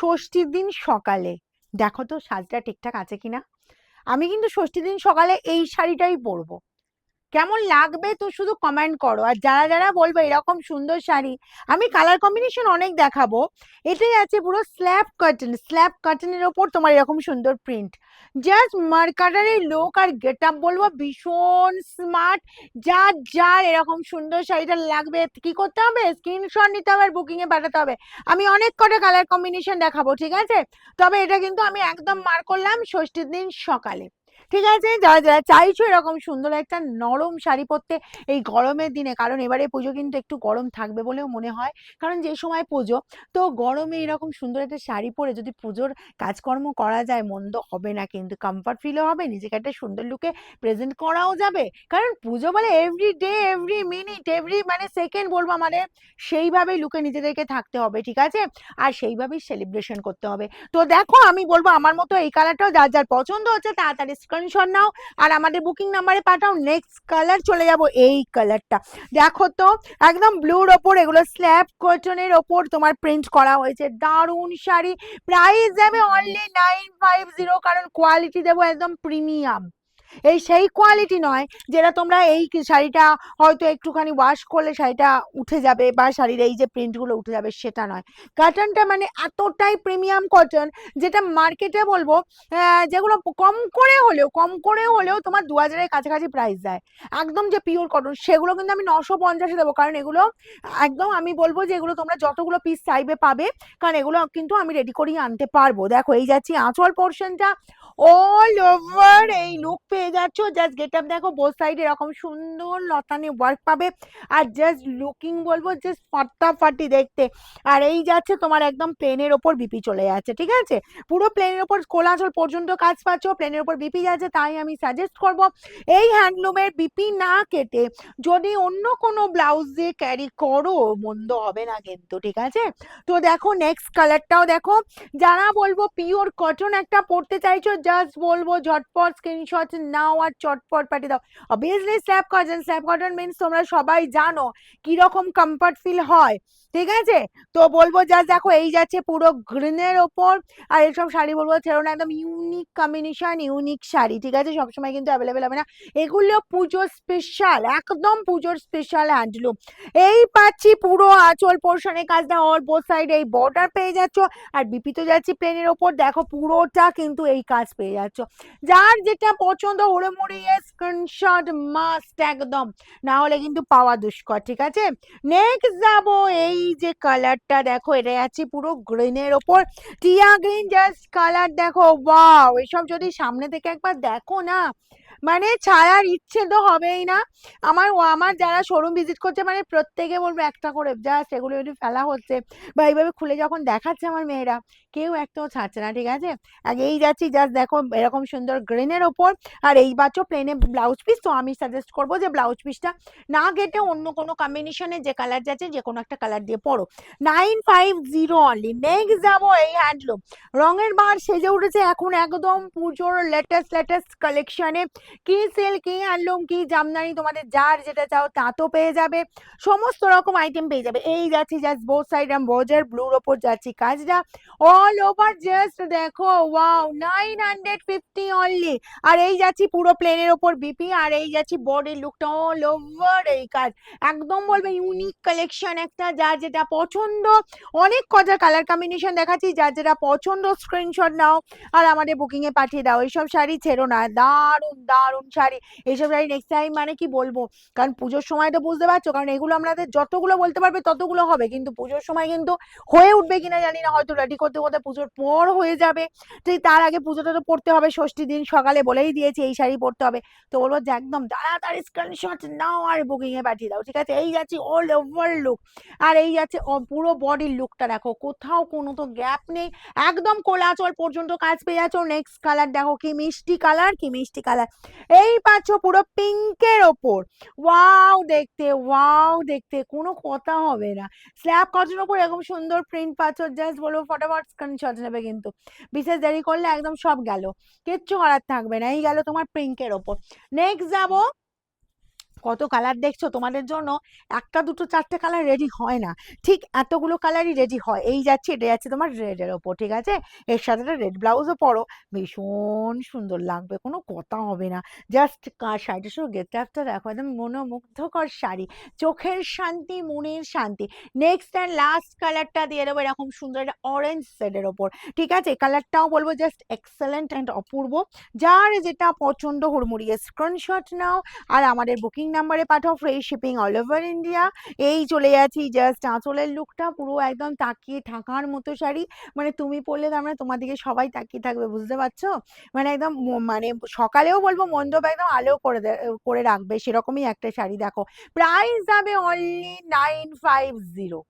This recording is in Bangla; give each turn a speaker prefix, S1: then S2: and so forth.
S1: ষষ্ঠীর দিন সকালে। দেখো তো শাড়িটা ঠিকঠাক আছে কিনা? আমি কিন্তু ষষ্ঠীর দিন সকালে এই শাড়িটাই পরবো। কেমন লাগবে তো শুধু কমেন্ট করো। আর যারা যারা বলবে এরকম সুন্দর শাড়ি, আমি কালার কম্বিনেশন অনেক দেখাবো। এটাই আছে পুরো স্ল্যাব কাটন স্ল্যাব কাটনের ওপর তোমার এরকম সুন্দর প্রিন্ট জাস্ট মার্কাটারের লোক আর গেট আপ বলব, ভীষণ স্মার্ট যার যার এরকম সুন্দর শাড়িটা লাগবে, কি করতে হবে? স্ক্রিনশট নিতে হবে আর বুকিং এ পাঠাতে হবে। আমি অনেক কটা কালার কম্বিনেশন দেখাবো, ঠিক আছে? তবে এটা কিন্তু আমি একদম মার করলাম ষষ্ঠীর দিন সকালে। ঠিক আছে? যারা যারা চাইছো এরকম সুন্দর একটা নরম শাড়ি পরতে এই গরমের দিনে কারণ এবারে পুজো কিন্তু একটু গরম থাকবে বলেও মনে হয়। কারণ যে সময় পুজো তো গরমে এরকম সুন্দর একটা শাড়ি পরে যদি পুজোর কাজকর্ম করা যায় মন্দ হবে না কিন্তু কমফর্ট ফিলও হবে নিজেকে একটা সুন্দর লুকে প্রেজেন্ট করাও যাবে। কারণ পুজো বলে every day every minute every মানে সেকেন্ড বলব আমাদের সেইভাবেই লুকে নিজেদেরকে থাকতে হবে ঠিক আছে? আর সেইভাবেই সেলিব্রেশন করতে হবে। তো দেখো আমি বলব আমার মতো এই কালারটাও যার যার পছন্দ হচ্ছে তাড়াতাড়ি স্ক্রিনশট নাও আর আমাদের বুকিং নাম্বারে পাঠাও। নেক্সট কালার চলে যাব এই কালারটা দেখো তো, একদম ব্লুর ওপর এগুলো স্ল্যাব কটনের ওপর তোমার প্রিন্ট করা হয়েছে। দারুণ শাড়ি। প্রাইস যাবে অনলি নাইন ফাইভ জিরো কারণ কোয়ালিটি দেবো একদম প্রিমিয়াম এই সেই কোয়ালিটি নয় যেটা তোমরা এই শাড়িটা হয়তো একটুখানি ওয়াশ করলে শাড়িটা উঠে যাবে বা শাড়ির এই যে প্রিন্টগুলো উঠে যাবে সেটা নয়। কটনটা মানে এতটাই প্রিমিয়াম কটন যেটা মার্কেটে বলব যেগুলো কম করে হলেও, কম করে হলেও তোমার দু হাজারের কাছাকাছি প্রাইস দেয়। একদম যে পিওর কটন সেগুলো কিন্তু আমি নশো পঞ্চাশে দেবো। কারণ এগুলো একদম আমি বলব যে এগুলো তোমরা যতগুলো পিস চাইবে পাবে, কারণ এগুলো কিন্তু আমি রেডি করিয়ে আনতে পারব। দেখো, এই যাচ্ছি আঁচল পোর্শনটা অল ওভার এই লুক পেয়ে যাচ্ছ। জাস্ট গেট আপ দেখো বোথ সাইড এরকম সুন্দর লতানে ওয়ার্ক পাবে। আর জাস্ট লুকিং বলব জাস্ট ফাটাফাটি দেখতে। আর এই যাচ্ছে তোমার একদম প্লেনের ওপর বিপি চলে যাচ্ছে, ঠিক আছে? পুরো প্লেনের ওপর কোলাচল পর্যন্ত কাজ পাচ্ছ প্লেনের ওপর বিপি যাচ্ছে, তাই আমি সাজেস্ট করব, এই হ্যান্ডলুমের বিপি না কেটে যদি অন্য কোনো ব্লাউজ দিয়ে ক্যারি করো, মন্দ হবে না কিন্তু, ঠিক আছে? তো দেখো নেক্সট কালারটাও দেখো। যারা বলব পিওর কটন একটা পড়তে চাইছো জাস্ট বলব ঝটপট স্ক্রিনশট নাও আর চটপট পাঠিয়ে দাও। Obviously slub cotton slub cotton means তোমরা সবাই জানো কীরকম কমফর্ট ফিল হয়, ঠিক আছে? তো বলব জাস্ট দেখো, এই যাচ্ছে পুরো গ্রিনের ওপর, আর এইসব শাড়ি বলব ছেড়ো না, একদম ইউনিক কম্বিনেশন ইউনিক শাড়ি, ঠিক আছে? সবসময় কিন্তু অ্যাভেলেবেল হবে না। এগুলো পুজোর স্পেশাল একদম পুজোর স্পেশাল হ্যান্ডলুম এই পাচ্ছি পুরো আঁচল পোর্শনের কাজটা অল বোথ সাইড এই বর্ডার পেয়ে যাচ্ছ, আর বিপি তো যাচ্ছি প্লেনের ওপর। দেখো পুরোটা কিন্তু এই কাজ পেয়ে যাচ্ছ। যার যেটা পছন্দ ওরে মরিয়ে স্ক্রিনশট মাস্ট একদম। না হলে কিন্তু পাওয়া দুষ্কর, ঠিক আছে? নেক্সট যাব, এই যে কালারটা দেখো, এটা আছে পুরো গ্রিনের ওপর। টিয়া গ্রিন জাস্ট কালার দেখো ওয়াও এসব যদি সামনে থেকে একবার দেখো না মানে ছাড়ার ইচ্ছে তো হবেই না। আমার আমার যারা শোরুম ভিজিট করছে মানে প্রত্যেকে বলব একটা করে, জাস্ট এগুলো যদি ফেলা হচ্ছে বা এইভাবে খুলে যখন দেখাচ্ছে আমার মেয়েরা, কেউ একটাও ছাড়ছে না, ঠিক আছে? আর এই যাচ্ছি, জাস্ট দেখো এরকম সুন্দর গ্রিনের ওপর। আর এই বাচ্চ প্লেনে ব্লাউজ পিস তো আমি সাজেস্ট করব যে ব্লাউজ পিসটা না কেটে অন্য কোনো কম্বিনেশনে যে কালার যাচ্ছে, যে কোনো একটা কালার দিয়ে পরো। Nine five zero only next যাব এই হ্যান্ডলুম রঙের বার সেজে উঠেছে এখন একদম পুজোর লেটেস্ট লেটেস্ট কালেকশনে কি সেল কি হ্যান্ডলুম কি জামদানি তোমাদের যার যেটা চাও তা তো পেয়ে যাবে। সমস্ত রকম আইটেম পেয়ে যাবে। এই যাচ্ছি জাস্ট বোথ সাইড এম বোজের ব্লুর ওপর যাচ্ছি কাজটা। অল ওভার জাস্ট দেখো wow nine hundred fifty only আর এই যাচ্ছি পুরো প্লেনের ওপর বিপি আর এই যাচ্ছি বডির লুকটা অল ওভার এই কাজ। একদম বলবে ইউনিক কালেকশন একটা, যার যেটা পছন্দ। অনেক কটা কালার কম্বিনেশন দেখাচ্ছি, যার যেটা পছন্দ স্ক্রিনশট নাও। আর আমাদের বুকিং এ পাঠিয়ে দাও। এইসব শাড়ি ছেড়ো না। দারুণ দারুণ। শাড়ি। এইসব শাড়ি নেক্সট টাইম মানে কি বলব? কারণ পুজোর সময় তো বুঝতে পারছ? কারণ এগুলো আমাদের যতগুলো বলতে পারবে ততগুলো হবে। কিন্তু পুজোর সময় কিন্তু হয়ে উঠবে কিনা জানি না। হয়তো রেডি করতে করতে পুজোর পর হয়ে যাবে। তো তার আগে পুজোটা তো পড়তে হবে। ষষ্ঠী দিন সকালে বলেই দিয়েছি এই শাড়ি পরতে হবে। তো বলব যে একদম তাড়াতাড়ি স্ক্রিনশট নাও আর বুকিং এ পাঠিয়ে দাও। ঠিক আছে? এই যাচ্ছি অল ওভার লুক আর এই যাচ্ছে পুরো বডির লুকটা দেখো। কোথাও কোনো তো গ্যাপ নেই। একদম কোলাচল পর্যন্ত কাজ পেয়ে যাচ্ছ। নেক্সট কালার দেখো। কি মিষ্টি কালার কি মিষ্টি কালার এই পাচ্ছ পুরো পিঙ্কের ওপর। ওয়াও দেখতে ওয়াও দেখতে, কোনো কথা হবে না। স্ল্যাব কটনের ওপর এরকম সুন্দর প্রিন্ট পাচ্ছ জাস্ট বলব ফটাফট স্ক্রিনশট নেবে কিন্তু। বিশেষ দেরি করলে একদম সব গেল, কিচ্ছু করার থাকবে না, এই গেল তোমার পিঙ্কের ওপর। নেক্সট যাব কত কালার দেখছ? তোমাদের জন্য একটা, দুটো, চারটে কালার রেডি হয় না। ঠিক এতগুলো কালারই রেডি হয়। এই যাচ্ছে, এটা যাচ্ছে তোমার রেডের ওপর, ঠিক আছে? এর সাথে একটা রেড ব্লাউজও পরো। ভীষণ সুন্দর লাগবে, কোনো কথা হবে না। জাস্ট শাড়িটার সঙ্গে গেট আপটা দেখো, একদম মনোমুগ্ধকর শাড়ি। চোখের শান্তি, মনের শান্তি। নেক্সট অ্যান্ড লাস্ট কালারটা দিয়ে দেবো এরকম সুন্দর একটা অরেঞ্জ শেডের ওপর। ঠিক আছে? কালারটাও বলব জাস্ট এক্সেলেন্ট অ্যান্ড অপূর্ব। যার যেটা পছন্দ, হুড়মুড়িয়ে স্ক্রিনশট নাও। আর আমাদের বুকিং নাম্বারে পাঠাও free shipping all over India এই চলে যাচ্ছি জাস্ট আঁচলের লুকটা পুরো একদম তাকিয়ে থাকার মতো শাড়ি। মানে তুমি পরলে তার মানে তোমার দিকে সবাই তাকিয়ে থাকবে, বুঝতে পারছ? মানে একদম মানে সকালেও বলব মন্ডপ একদম আলো করে করে রাখবে, সেরকমই একটা শাড়ি দেখো। প্রাইস যাবে অনলি নাইন ফাইভ জিরো